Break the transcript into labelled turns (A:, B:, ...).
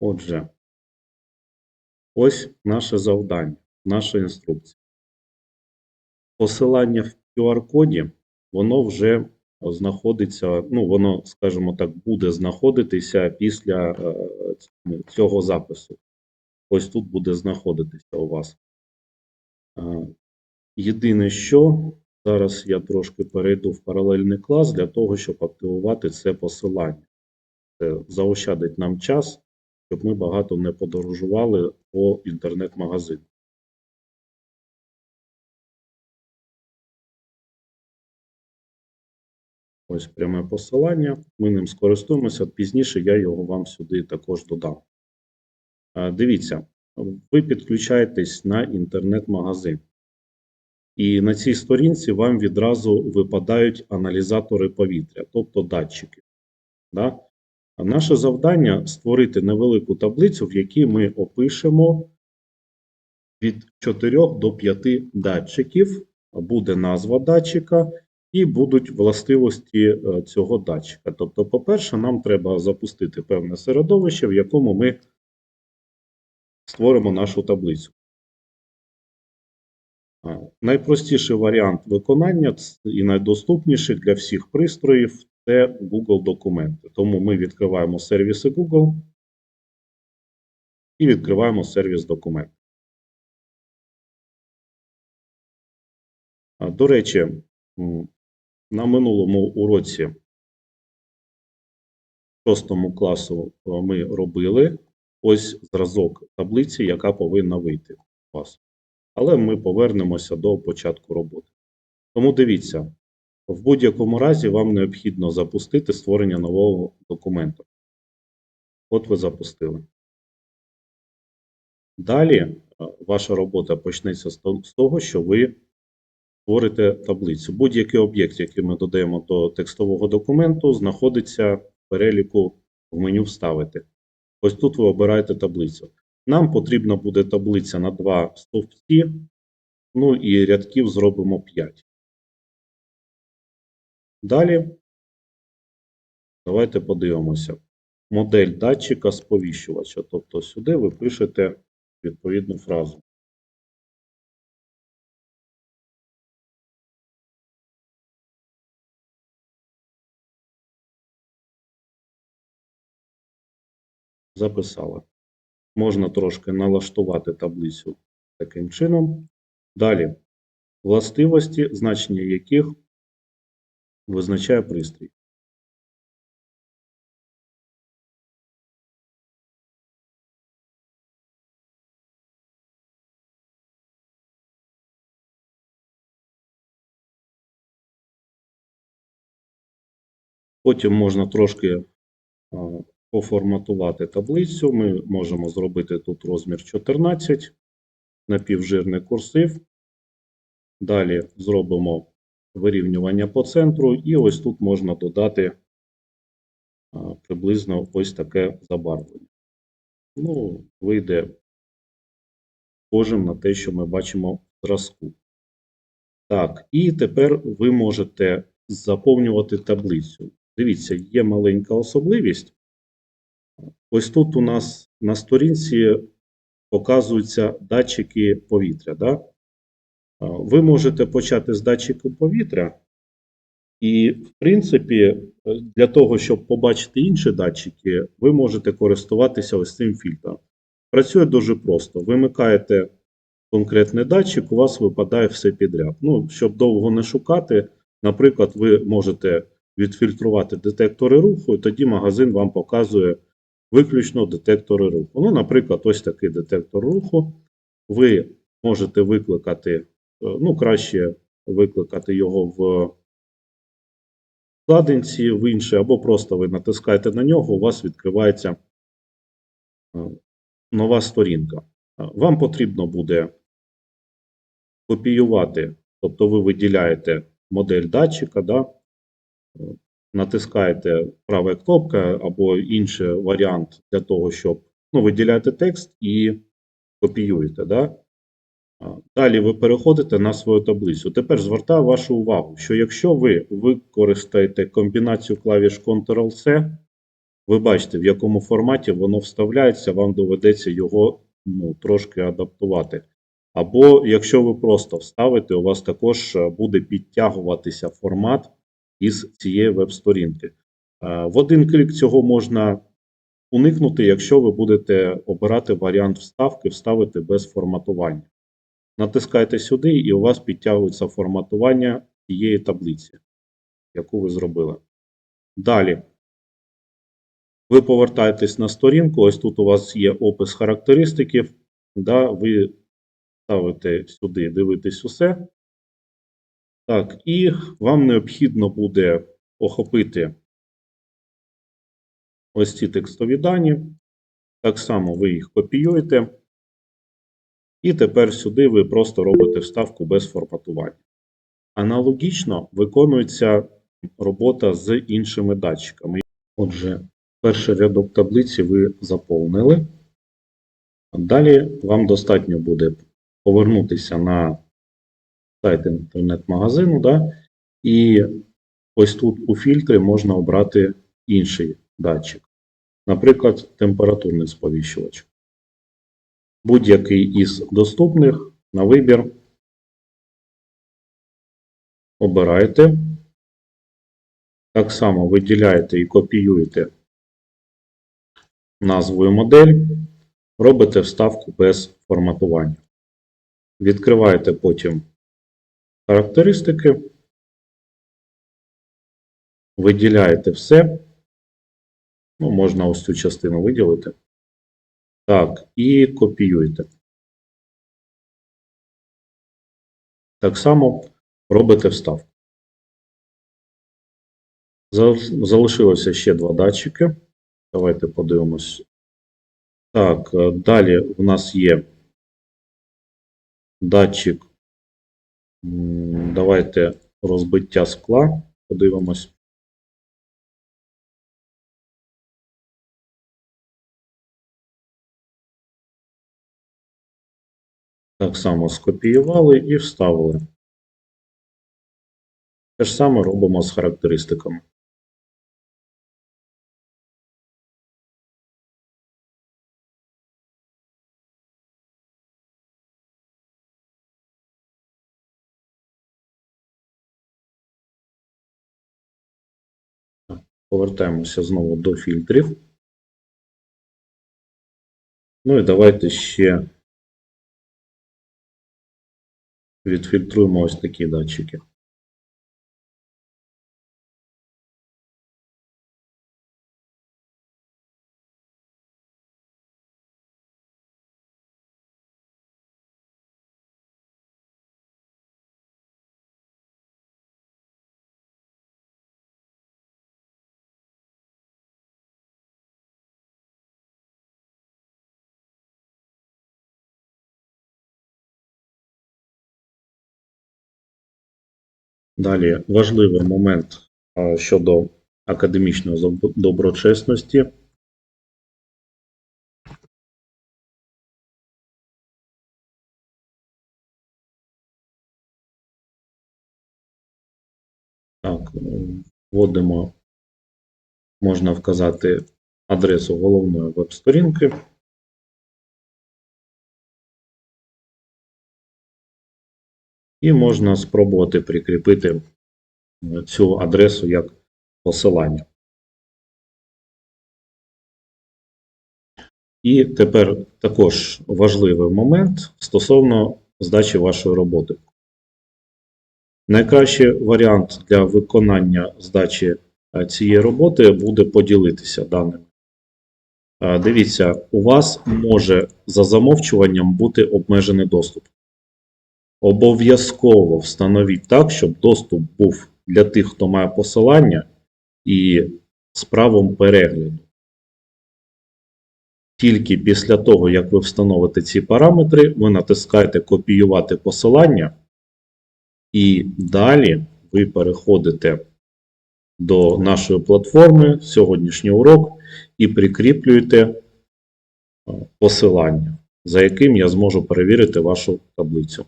A: Отже, ось наше завдання, наша інструкція. Посилання в QR-коді, воно вже знаходиться, ну, воно, скажімо так, буде знаходитися після е, цього запису. Ось тут буде знаходитися у вас. Е, Єдине, що зараз я трошки перейду в паралельний клас для того, щоб активувати це посилання. Це заощадить нам час, щоб ми багато не подорожували по інтернет-магазину. Ось пряме посилання. Ми ним скористуємося. Пізніше я його вам сюди також додам. Е, Дивіться, ви підключаєтесь на інтернет-магазин. І на цій сторінці вам відразу випадають аналізатори повітря, тобто датчики. Да? Наше завдання створити невелику таблицю, в якій ми опишемо від 4 до 5 датчиків, буде назва датчика і будуть властивості е, цього датчика. Тобто, по-перше, нам треба запустити певне середовище, в якому ми створимо нашу таблицю. Найпростіший варіант виконання і найдоступніший для всіх пристроїв це Google документи. Тому ми відкриваємо сервіси Google і відкриваємо сервіс документів. До речі, на минулому уроці в шостому класу ми робили ось зразок таблиці, яка повинна вийти у вас. Але ми повернемося до початку роботи. Тому дивіться, в будь-якому разі вам необхідно запустити створення нового документу. От ви запустили. Далі е, ваша робота почнеться з того, що ви створите таблицю. Будь-який об'єкт, який ми додаємо до текстового документу, знаходиться в переліку в меню Вставити. Ось тут ви обираєте таблицю. Нам потрібна буде таблиця на два стовпці, ну і рядків зробимо 5. Далі давайте подивимося. Модель датчика сповіщувача. Тобто сюди ви пишете відповідну фразу. Записали. Можна трошки налаштувати таблицю таким чином. Далі. Властивості, значення яких визначає пристрій. Потім можна трошки а, поформатувати таблицю. Ми можемо зробити тут розмір 14, напівжирний курсив. Далі зробимо вирівнювання по центру, і ось тут можна додати приблизно ось таке забарвлення. Ну, вийде схожим на те, що ми бачимо в зразку. Так, і тепер ви можете заповнювати таблицю. Дивіться, є маленька особливість. Ось тут у нас на сторінці показуються датчики повітря. Да? Ви можете почати з датчику повітря, і, в принципі, е, для того, щоб побачити інші датчики, ви можете користуватися ось цим фільтром. Працює дуже просто. Вимикаєте конкретний датчик, у вас випадає все підряд. Ну, щоб довго не шукати, наприклад, ви можете відфільтрувати детектори руху, і тоді магазин вам показує виключно детектори руху. Ну, наприклад, ось такий детектор руху. Ви можете викликати, ну, краще викликати його в вкладинці, в інший, або просто ви натискаєте на нього, у вас відкривається е, нова сторінка. Е, Вам потрібно буде копіювати, тобто ви виділяєте модель датчика, да, е, натискаєте права кнопка або інший варіант для того, щоб ну, виділяєте текст і копіюєте. Да? Далі ви переходите на свою таблицю. Тепер звертаю вашу увагу, що якщо ви використаєте комбінацію клавіш Ctrl-C, ви бачите, в якому форматі воно вставляється, вам доведеться його ну, трошки адаптувати. Або якщо ви просто вставите, у вас також е, буде підтягуватися формат із цієї веб-сторінки. Е, В один клік цього можна уникнути, якщо ви будете обирати варіант вставки, вставити без форматування. Натискайте сюди, і у вас підтягується форматування цієї таблиці, яку ви зробили. Далі. Ви повертаєтесь на сторінку. Ось тут у вас є опис характеристиків. Да, ви ставите сюди, дивитесь усе. Так, і вам необхідно буде охопити ось ці текстові дані. Так само ви їх копіюєте. І тепер сюди ви просто робите вставку без форматування. Аналогічно виконується робота з іншими датчиками. Отже, перший рядок таблиці ви заповнили. Далі вам достатньо буде повернутися на сайт інтернет-магазину, да, і ось тут у фільтрі можна обрати інший датчик, наприклад, температурний сповіщувач. Будь-який із доступних на вибір обираєте. Так само виділяєте і копіюєте назву модель, робите вставку без форматування. Відкриваєте потім характеристики, виділяєте все. Ну, можна ось цю частину виділити. Так, і копіюєте. Так само робите вставку. Залишилося ще два датчики. Давайте подивимось. Так, е, далі в нас є датчик. Давайте розбиття скла. Подивимось. Так само скопіювали і вставили. Те ж саме робимо з характеристиками. Повертаємося знову до фільтрів. Ну і давайте ще відфільтруємо ось такі датчики. Далі важливий момент щодо академічної доброчесності. Так, вводимо, можна вказати адресу головної веб-сторінки. І можна спробувати прикріпити е, цю адресу як посилання. І тепер також важливий момент стосовно здачі вашої роботи. Найкращий варіант для виконання здачі е, цієї роботи буде поділитися даними. Е, Дивіться, у вас може за замовчуванням бути обмежений доступ. Обов'язково встановіть так, щоб доступ був для тих, хто має посилання, і з правом перегляду. Тільки після того, як ви встановите ці параметри, ви натискаєте копіювати посилання, і далі ви переходите до нашої платформи сьогоднішній урок і прикріплюєте е, посилання, за яким я зможу перевірити вашу таблицю.